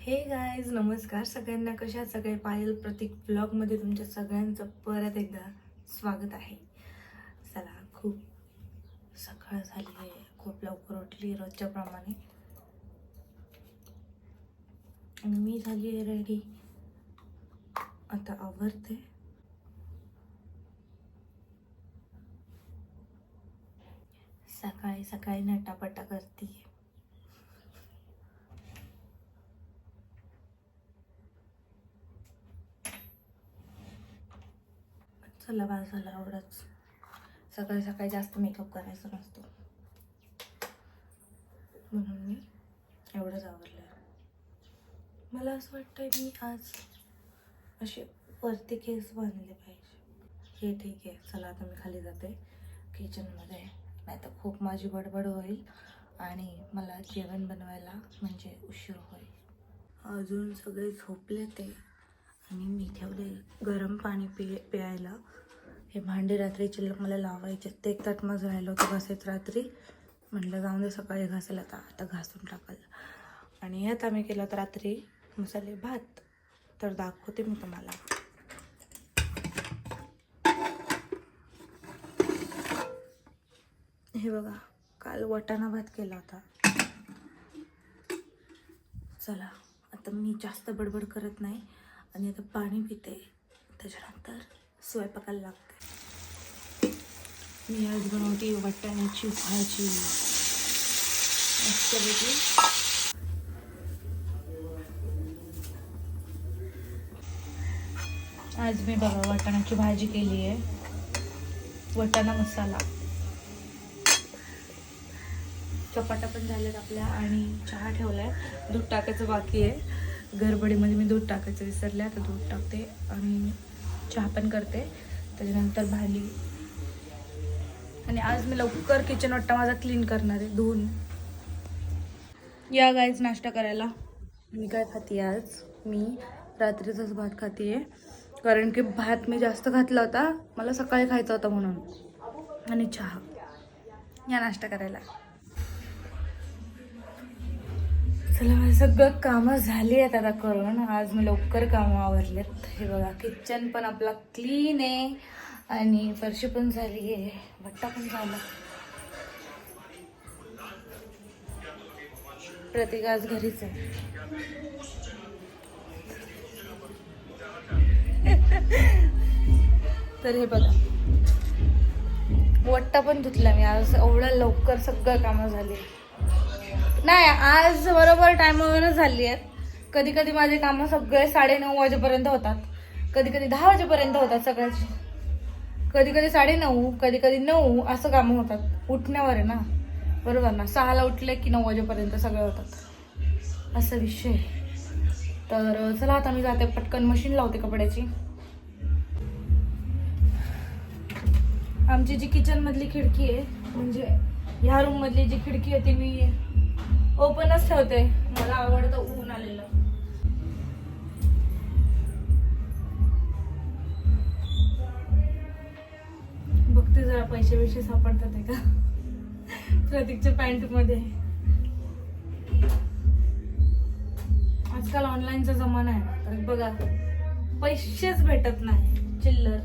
हे गायज नमस्कार सगळ्यांना. कशा सगळे? पायल प्रतीक ब्लॉगमध्ये तुमच्या सगळ्यांचं परत एकदा स्वागत आहे. चला खूप सकाळ झाली आहे. खूप लवकर उठली रोजच्या प्रमाणे. आणि मी झाली आहे रेडी आता आवरते. सकाळी सकाळी नटापटा करते. चला बा झाला एवढंच. सकाळी सकाळी जास्त मेकअप करायचा नसतो. म्हणून मी एवढंच आवडलं मला असं वाटतंय मी आज असे वरती केस बांधले पाहिजे. हे ठीक आहे. चला आता मी खाली जाते. किचनमध्ये नाही तर खूप माझी बडबड होईल आणि मला जेवण बनवायला म्हणजे उशीर होईल. अजून सगळे झोपले ते. आणि मी ठेवले गरम पाणी पि प्यायला. हे भांडी रात्री चिल्लक मला लावायचे. ते एक ताट माझं राहिलं होतं घासायचं रात्री. म्हटलं जाऊन दे सकाळी घासायला आता. आता घासून टाकाल. आणि ह्यात आम्ही केलं तर रात्री मसाले भात. तर दाखवते मी तुम्हाला. हे बघा काल वटाणा भात केला होता. चला आता मी जास्त बडबड करत नाही. आणि आता पाणी पिते. त्याच्यानंतर स्वयंपाकाला लागते मी आज बनवते वाटाण्याची भाजी. मस्तपैकी आज मी बघा वाटाण्याची भाजी केली आहे. वाटाणा मसाला. चपाट्या पण झाल्यात आपल्या आणि चहा ठेवलाय. दूध टाकायचं बाकी आहे. गरबडीमध्ये मी दूध टाकायचं विसरले आता दूध टाकते आणि चहा पण करते. त्याच्यानंतर भाली आणि आज मी लवकर किचन वाटतं माझा क्लीन करणार आहे धुवून. या गायच नाश्ता करायला. मी काय खाते आज? मी रात्रीचाच भात खाते आहे कारण की भात मी जास्त घातला होता. मला सकाळी खायचा होता म्हणून. आणि चहा. या नाश्ता करायला. चला माझं सगळं कामं झाली आहेत आता करून. आज मी लवकर कामं आवरलेत. हे बघा किचन पण आपला क्लीन आहे. आणि फरशी पण झाली आहे. भट्टा पण झाला. प्रत्येक आज घरीच आहे. तर हे बघा. वट्टा पण धुतला मी. आज एवढं लवकर सगळं कामं झाली. नाही आज बरोबर टायमावरच झाली आहेत. कधी कधी माझे कामं सगळे साडेनऊ वाजेपर्यंत होतात. कधी कधी दहा वाजेपर्यंत होतात सगळ्याचे. कधी कधी साडेनऊ कधी कधी नऊ असं कामं होतात. उठण्यावर आहे ना. बरोबर ना? सहाला उठले की नऊ वाजेपर्यंत सगळे होतात. असा विषय तर चला आता मी जाते. पटकन मशीन लावते कपड्याची. आमची जी किचनमधली खिडकी आहे म्हणजे ह्या रूममधली जी खिडकी आहे ती मी ओपनच ठेवते. मला आवडतं ऊन आलेलं. बघते जरा पैसे बिशे सापडतात आहे का? प्रतीकच्या पॅन्टमध्ये आजकाल ऑनलाईनचा जमाना आहे तर बघा पैसेच भेटत नाही चिल्लर.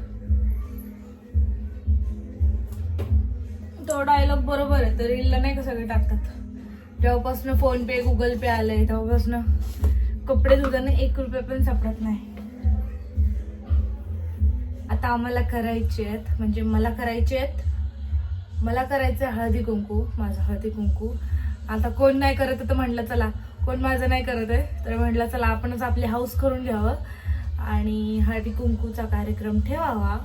तो डायलॉग बरोबर आहे तर रिलला नाही का सगळे टाकतात? जेव्हापासून फोन पे गुगल पे आलंय तेव्हापासून कपडे धुताना एक रुपये पण सापडत नाही. आता आम्हाला करायचे आहेत म्हणजे मला करायचे आहेत मला करायचं आहे हळदी कुंकू माझं हळदी कुंकू. आता कोण नाही करत तर म्हटलं चला कोण माझं नाही करत आहे तर म्हटलं चला आपणच आपली हाऊस करून घ्यावं आणि हळदी कुंकूचा कार्यक्रम ठेवावा.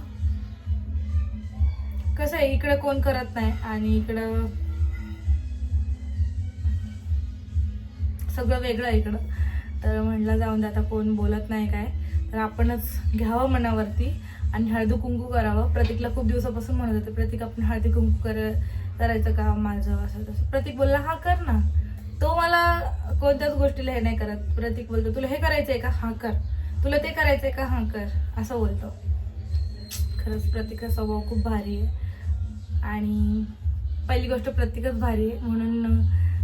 कसं आहे इकडे कोण करत नाही आणि इकडं सगळं वेगळं आहे इकडं. तर म्हटलं जाऊन आता कोण बोलत नाही काय. तर आपणच घ्यावं मनावरती आणि हळदी कुंकू करावं. प्रतीकला खूप दिवसापासून म्हणत होते प्रतीक आपण हळदी कुंकू कर करायचं का माझं असं तसं. प्रतीक बोलला हा कर ना. तो मला कोणत्याच गोष्टीला हे नाही करत. प्रतीक बोलतो तुला हे करायचंय का? हा कर. तुला ते करायचंय का? हा कर. असं बोलतो. खरंच प्रतीकचा स्वभाव खूप भारी आहे. आणि पहिली गोष्ट प्रत्येकच भारी आहे. म्हणून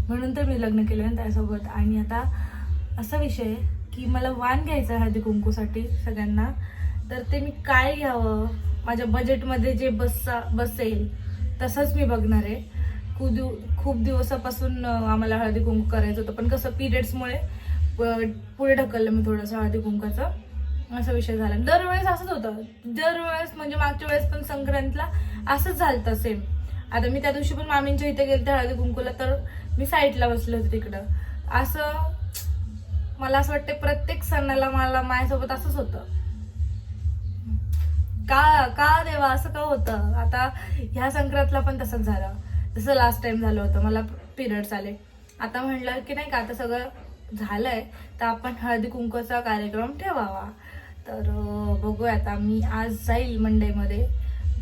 म्हणून तर मी लग्न केलं ना त्यासोबत. आणि आता असा विषय आहे की मला वाण घ्यायचं आहे हळदी कुंकूसाठी सगळ्यांना. तर ते मी काय घ्यावं? माझ्या बजेटमध्ये जे बसचा बसेल तसंच मी बघणार आहे. खूप दिव खूप दिवसापासून आम्हाला हळदी कुंकू करायचं होतं. पण कसं पिरियड्समुळे पुढे ढकललं मी थोडंसं हळदी कुंकाचं. असा विषय झाला. दरवेळेस असंच होतं. दरवेळेस म्हणजे मागच्या वेळेस पण संक्रांतीला असंच झालं सेम आता मी त्या दिवशी पण मामींच्या इथे गेले हळदी कुंकूला तर मी साईडला बसले होते तिकडं. असं मला असं वाटतं प्रत्येक सणाला मला माझ्यासोबत असंच होतं. का का देवा असं का होतं? आता ह्या संक्रांतला पण तसंच झालं. जसं लास्ट टाइम झालं होतं मला पिरियड्स आले. आता म्हणलं की नाही का आता सगळं झालंय तर आपण हळदी कुंकूचा कार्यक्रम ठेवावा. तर बघूया आता मी आज जाईल मंडेमध्ये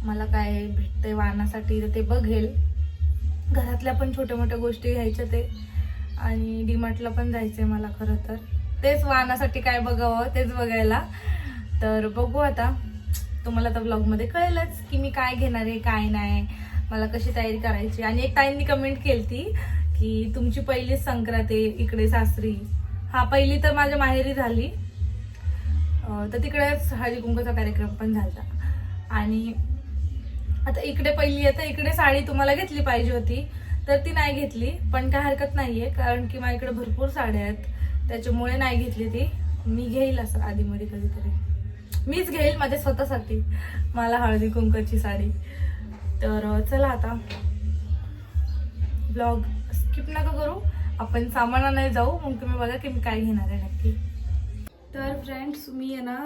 मला काय भेटतंय वाहनासाठी तर ते बघेल. घरातल्या पण छोट्या मोठ्या गोष्टी घ्यायच्या ते. आणि डीमार्टला पण जायचंय मला खरं तर. तेच वाहनासाठी काय बघावं तेच बघायला. तर बघू आता. तुम्हाला तर ब्लॉगमध्ये कळेलच की मी काय घेणार आहे काय नाही. मला कशी तयारी करायची. आणि एक ताईंनी कमेंट केली की तुमची पहिलीच संक्रांत आहे इकडे सासरी. हा पहिली तर माझ्या माहेरी झाली. तर तिकडेच हळदी कुंकूचा कार्यक्रम पण झाला आणि आता इकडे पहिली आहे तर इकडे साडी तुम्हाला घेतली पाहिजे होती. तर ती नाही घेतली पण काय हरकत नाहीये कारण की माझ्याकडे भरपूर साड्या आहेत. त्याच्यामुळे नाही घेतली ती. मी घेईल असं आधीमध्ये कधीतरी. मीच घेईल माझ्या स्वतःसाठी. मला हळदी कुंकाची साडी. तर चला आता. ब्लॉग स्किप नका करू. आपण सामाना नाही जाऊ. मग तुम्ही बघा की मी काय घेणार आहे नक्की. तर फ्रेंड्स मी आहे ना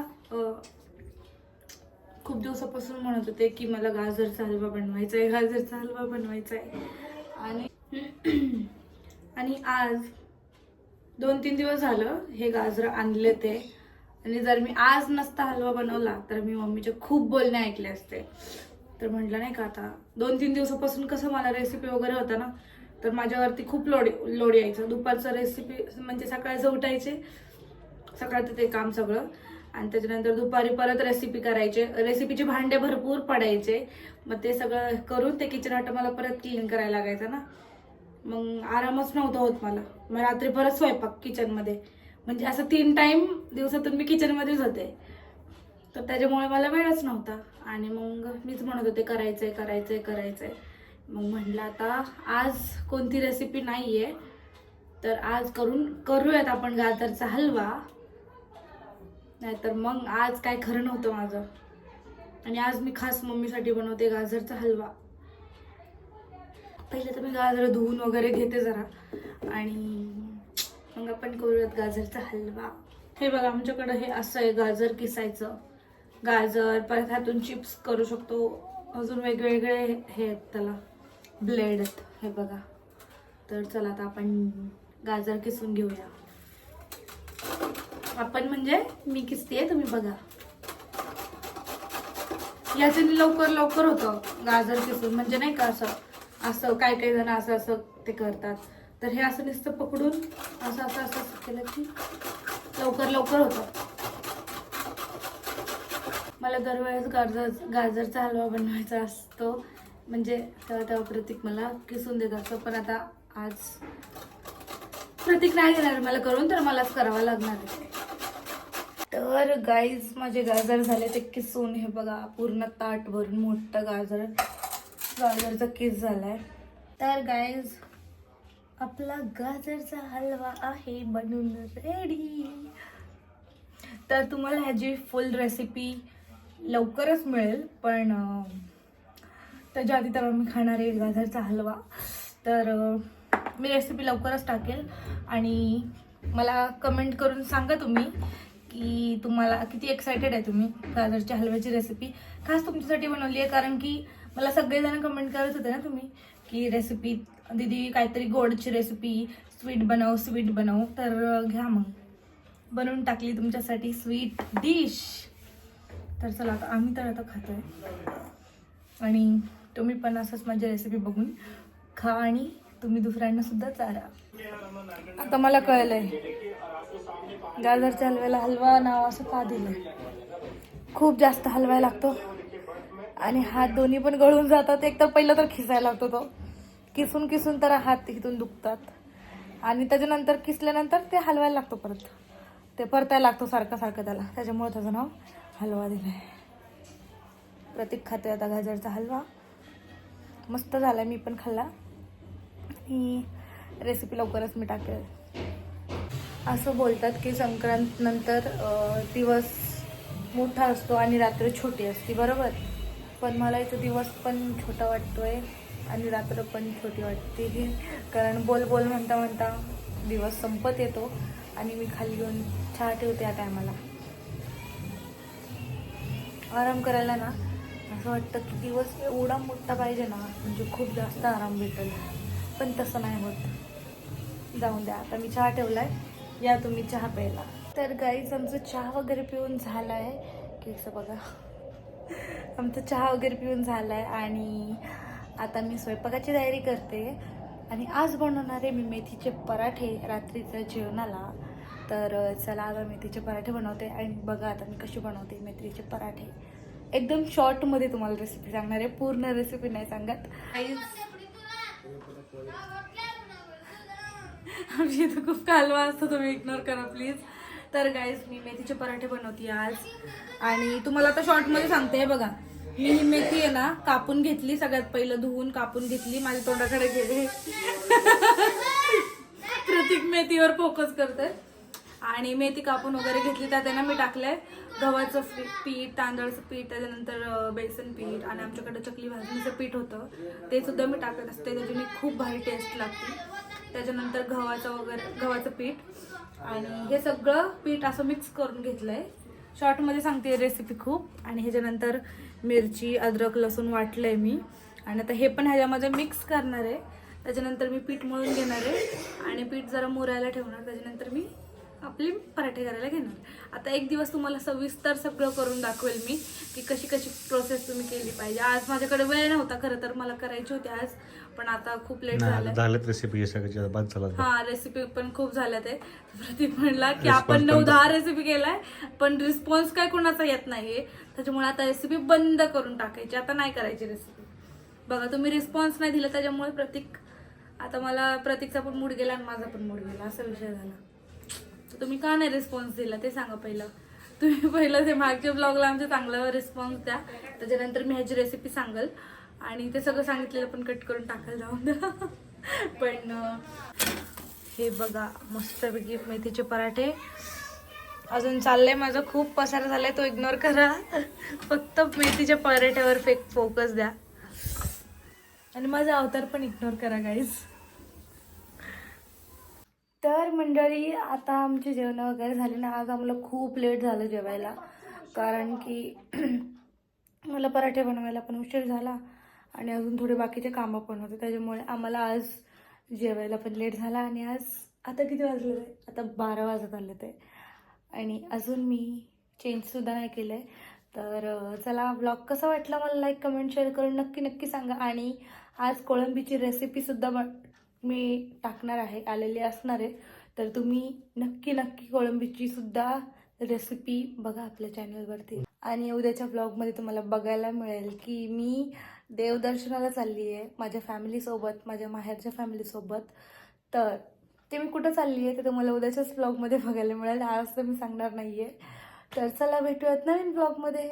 खूप दिवसापासून म्हणत होते की मला गाजरचा हलवा बनवायचा आहे गाजरचा हलवा बनवायचा आहे आणि आणि आज दोन तीन दिवस झालं हे गाजर आणले ते. आणि जर मी आज नसता हलवा बनवला तर मी मम्मीचे खूप बोलणे ऐकले असते. तर म्हटलं नाही का आता दोन तीन दिवसापासून कसं मला रेसिपी वगैरे होता ना तर माझ्यावरती खूप लोड लोड यायचं. दुपारचं रेसिपी म्हणजे सकाळचं उठायचे सकाळचं ते काम सगळं. आणि त्याच्यानंतर दुपारी परत रेसिपी करायचे. रेसिपीचे भांडे भरपूर पडायचे. मग ते सगळं करून ते किचन वाटं मला परत क्लीन करायला लागायचं ना. मग आरामच नव्हता होत मला. मग रात्री परत स्वयंपाक किचनमध्ये म्हणजे असं तीन टाइम दिवसातून मी किचनमध्येच होते. तर त्याच्यामुळे मला वेळच नव्हता. आणि मग मीच म्हणत होते करायचंय करायचंय करायचंय. मग म्हटलं आता आज कोणती रेसिपी नाही आहे तर आज करून करूयात आपण गाजरचा हलवा. नाहीतर मग आज काय खरं नव्हतं माझं. आणि आज मी खास मम्मीसाठी बनवते गाजरचा हलवा. पहिले तर मी गाजर धुवून वगैरे घेते जरा. आणि मग आपण करूयात गाजरचा हलवा. हे बघा आमच्याकडं हे असं आहे गाजर किसायचं. गाजर परत हातून चिप्स करू शकतो. अजून वेगवेगळे हे आहेत त्याला. ब्लेड आहेत हे बघा. तर चला आता आपण गाजर किसून घेऊया. आपण म्हणजे मी किसते तुम्ही बघा. याच्याने लवकर लवकर होतं गाजर किसून. म्हणजे नाही का असं असं काय काही जण असं असं ते करतात. तर हे असं नुसतं पकडून असं असं असं असं केलं की लवकर लवकर होतं. मला दरवेळेस गाजर गाजरचा हलवा बनवायचा असतो. म्हणजे तेव्हा तेव्हा प्रतीक मला किसून देत असतो. पण आता आज प्रतीक नाही देणार. मला करून तर मलाच करावा लागणार आहे. तर गाईज माझे गाजर झाले ते किसून हे बघा पूर्ण ताट भरून मोठं गाजर गाजरचा किस झालाय. तर गाईज आपला गाजरचा हलवा आहे बनून रेडी तर तुम्हाला ह्याची फुल रेसिपी लवकरच मिळेल पण त्याच्या आधी तर आम्ही खाणार आहे गाजरचा हलवा. तर मी रेसिपी लवकरच टाकेल आणि मला कमेंट करून सांगा तुम्ही की तुम्हाला किती एक्सायटेड आहे तुम्ही गाजरच्या हलव्याची रेसिपी खास तुमच्यासाठी बनवली आहे कारण की मला सगळेजण कमेंट करत होते ना तुम्ही की रेसिपी दीदी काहीतरी गोडची रेसिपी स्वीट बनव स्वीट बनव. तर घ्या मग. बनवून टाकली तुमच्यासाठी स्वीट डिश तर चला आता आम्ही तर आता खातो आहे आणि तुम्ही पण असंच माझी रेसिपी बघून खा आणि तुम्ही दुसऱ्यांना सुद्धा चारा. आता मला कळलं आहे गाजरच्या हलव्याला हलवा नाव असं का दिलं खूप जास्त हलवायला लागतो. आणि हात दोन्ही पण गळून जातात. एक तर पहिलं तर खिसायला लागतो तो. किसून किसून तर हात इथून दुखतात. आणि त्याच्यानंतर किसल्यानंतर ते हलवायला लागतो परत. ते परतायला लागतो सारखं सारखं त्याला. त्याच्यामुळे त्याचं नाव हलवा दिलं आहे प्रतीक खाते आता गाजरचा हलवा. मस्त झाला मी पण खाल्ला. आणि रेसिपी लवकरच मी टाकेल. असं बोलतात की संक्रांत नंतर दिवस मोठा असतो आणि रात्र छोटी असते बरोबर? पण मला इथं दिवस पण छोटा वाटतोय आणि रात्र पण छोटी वाटते. कारण बोल बोल म्हणता म्हणता दिवस संपत येतो आणि मी खाली घेऊन चहा ठेवते या टायमाला. आराम करायला ना असं वाटतं की दिवस एवढा मोठा पाहिजे ना म्हणजे खूप जास्त आराम भेटेल. पण तसं नाही होत. जाऊन द्या आता मी चहा ठेवला आहे या तुम्ही चहा प्यायला. तर गाईज आमचं चहा वगैरे पिऊन झाला आहे केस बघा. आमचं चहा वगैरे पिऊन झाला आहे आणि आता मी स्वयंपाकाची तयारी करते. आणि आज बनवणार आहे मी मेथीचे पराठे रात्रीच्या जेवणाला. तर चला आता मेथीचे पराठे बनवते आणि बघा आता मी कशी बनवते मेथीचे पराठे. एकदम शॉर्टमध्ये तुम्हाला रेसिपी सांगणार आहे. पूर्ण रेसिपी नाही सांगत. Guys, आमची इथं खूप कालवा असतो तुम्ही इग्नोर करा प्लीज तर गाईज मी मेथीचे पराठे बनवते आज. आणि तुम्हाला आता शॉर्टमध्ये सांगते बघा. मी ही मेथी आहे ना कापून घेतली सगळ्यात पहिलं धुवून कापून घेतली. माझ्या तोंडाकडे गेले प्रतीक मेथीवर फोकस करते. आणि मेथी कापून वगैरे घेतली त्यात ना मी टाकलंय गव्हाचं पीठ तांदळाचं पीठ त्याच्यानंतर बेसन पीठ आणि आमच्याकडे चकली भाजणीचं पीठ होतं. ते सुद्धा मी टाकत असते त्याच्याने खूप भारी टेस्ट लागते. त्याच्यानंतर गव्हाचं वगैरे गव्हाचं पीठ. आणि हे सगळं पीठ असं मिक्स करून घेतलंय. शॉर्टमध्ये सांगते रेसिपी खूप. आणि ह्याच्यानंतर मिरची अद्रक लसूण वाटलंय मी. आणि आता हे पण ह्याच्यामध्ये मिक्स करणार आहे. त्याच्यानंतर मी पीठ मळून घेणार आहे. आणि पीठ जरा मुरायला ठेवणार. त्याच्यानंतर मी आपले पराठे करायला घेणार. आता एक दिवस तुम्हाला सविस्तर सगळं करून दाखवेल मी की कशी कशी प्रोसेस तुम्ही केली पाहिजे. आज माझ्याकडे वेळ नव्हता खरं तर मला करायची होती आज पण आता खूप लेट झालं रेसिपी हा रेसिपी पण खूप झाल्या ते प्रतीक म्हणला की आपण नऊ दहा रेसिपी केलाय पण रिस्पॉन्स काय कोणाचा येत नाहीये. त्याच्यामुळे आता रेसिपी बंद करून टाकायची आता नाही करायची रेसिपी बघा तुम्ही रिस्पॉन्स नाही दिला त्याच्यामुळे प्रतीक आता मला प्रतीकचा पण मूड गेला आणि माझा पण मूड गेला. असा विषय झाला. तर तुम्ही का नाही रिस्पॉन्स दिला? ते सांगा पहिलं. तुम्ही पहिलं ते मागच्या ब्लॉगला आमच्या चांगला रिस्पॉन्स द्या. त्याच्यानंतर मी ह्याची रेसिपी सांगल. आणि ते सगळं सांगितलेलं पण कट करून टाकायला जाऊन द्या. पण हे बघा मस्तपैकी मेथीचे पराठे. अजून चाललंय माझं. खूप पसारा झालाय. तो इग्नोर करा. फक्त मेथीच्या पराठ्यावर फेक फोकस द्या. आणि माझा अवतार पण इग्नोर करा गाईज तर मंडळी आता आमचे जेवण वगैरे झाले ना आज आम्हाला खूप लेट झालं जेवायला. कारण की मला पराठे बनवायला पण उशीर झाला आणि अजून थोडे बाकीचे कामं पण होते. त्याच्यामुळे आम्हाला आज जेवायला पण लेट झाला आणि आज आता किती वाजले आहे आता बारा वाजत आले ते. आणि अजून मी चेंजसुद्धा नाही केलं आहे तर चला ब्लॉग कसा वाटला मला लाईक कमेंट शेअर करून नक्की नक्की सांगा. आणि आज कोळंबीची रेसिपीसुद्धा बन मी टाकणार आहे आलेली असणार आहे. तर तुम्ही नक्की नक्की कोळंबीची सुद्धा रेसिपी बघा आपल्या चॅनलवरती आणि उद्याच्या ब्लॉगमध्ये तुम्हाला बघायला मिळेल की मी देवदर्शनाला चालली आहे माझ्या फॅमिलीसोबत माझ्या माहेरच्या फॅमिलीसोबत तर ते मी कुठं चालली आहे ते तुम्हाला उद्याच्याच ब्लॉगमध्ये बघायला मिळेल. आज तर मी सांगणार नाही आहे तर चला भेटूयात नवीन ब्लॉगमध्ये